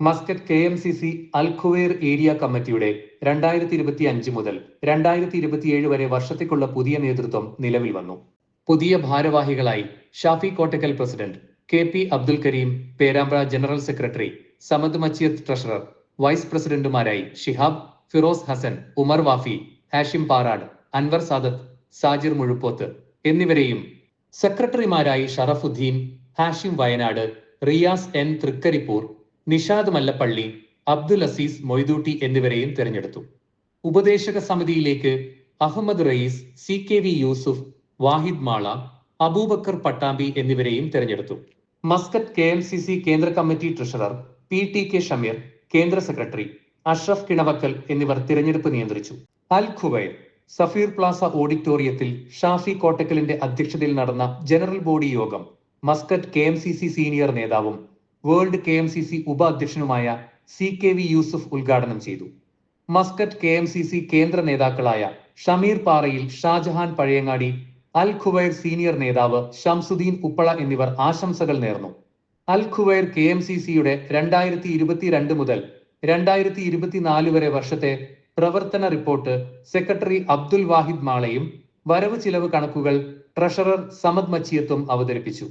Muscat K M C C Al Khuwair area കമ്മിറ്റിയുടെ രണ്ടായിരത്തി ഇരുപത്തി അഞ്ച് മുതൽ രണ്ടായിരത്തി ഇരുപത്തിയേഴ് വരെ വർഷത്തേക്കുള്ള പുതിയ നേതൃത്വം നിലവിൽ വന്നു. പുതിയ ഭാരവാഹികളായി Shafi Kottakkal president K P Abdul Kareem Perambra general secretary Samad Machiyath treasurer vice പ്രസിഡന്റുമാരായി Shihab Firoz Hasan Umar Wafi Hashim Parad Anwar Sadath Sajir Muzhuppoth എന്നിവരെയും സെക്രട്ടറിമാരായി ഷറഫുദ്ദീൻ ഹാഷിം വയനാട് റിയാസ് എൻ തൃക്കരിപ്പൂർ നിഷാദ് മല്ലപ്പള്ളി അബ്ദുൽ അസീസ് മൊയ്തൂട്ടി എന്നിവരെയും തെരഞ്ഞെടുത്തു. ഉപദേശക സമിതിയിലേക്ക് Ahmed Rayees C K V Yusuf Wahid Mala Aboobacker Pattambi എന്നിവരെയും തെരഞ്ഞെടുത്തു. Muscat K M C C കേന്ദ്ര committee treasurer P T K Shameer കേന്ദ്ര secretary Ashraf Kinavakkal എന്നിവർ തിരഞ്ഞെടുപ്പ് നിയന്ത്രിച്ചു. അൽ ഖുബൈർ സഫീർ പ്ലാസ ഓഡിറ്റോറിയത്തിൽ ഷാഫി കോട്ടക്കലിന്റെ അധ്യക്ഷതയിൽ നടന്ന ജനറൽ ബോഡി യോഗം മസ്കറ്റ് കെ സീനിയർ നേതാവും world K M C C ഉപാധ്യക്ഷനുമായ C K V Yusuf ഉദ്ഘാടനം ചെയ്തു. Muscat K M C C കേന്ദ്ര നേതാക്കളായ Shameer Parayil Shajahan Pazhayangadi Al Khuwair senior നേതാവ് ഷംസുദ്ദീൻ ഉപ്പള എന്നിവർ ആശംസകൾ നേർന്നു. Al Khuwair K M C സിയുടെ രണ്ടായിരത്തി ഇരുപത്തിരണ്ട് മുതൽ രണ്ടായിരത്തി ഇരുപത്തിനാല് വരെ വർഷത്തെ പ്രവർത്തന റിപ്പോർട്ട് സെക്രട്ടറി അബ്ദുൽ വാഹിദ് മാളയും വരവ് ചിലവ് കണക്കുകൾ ട്രഷറർ സമദ് മച്ചിയത്തും അവതരിപ്പിച്ചു.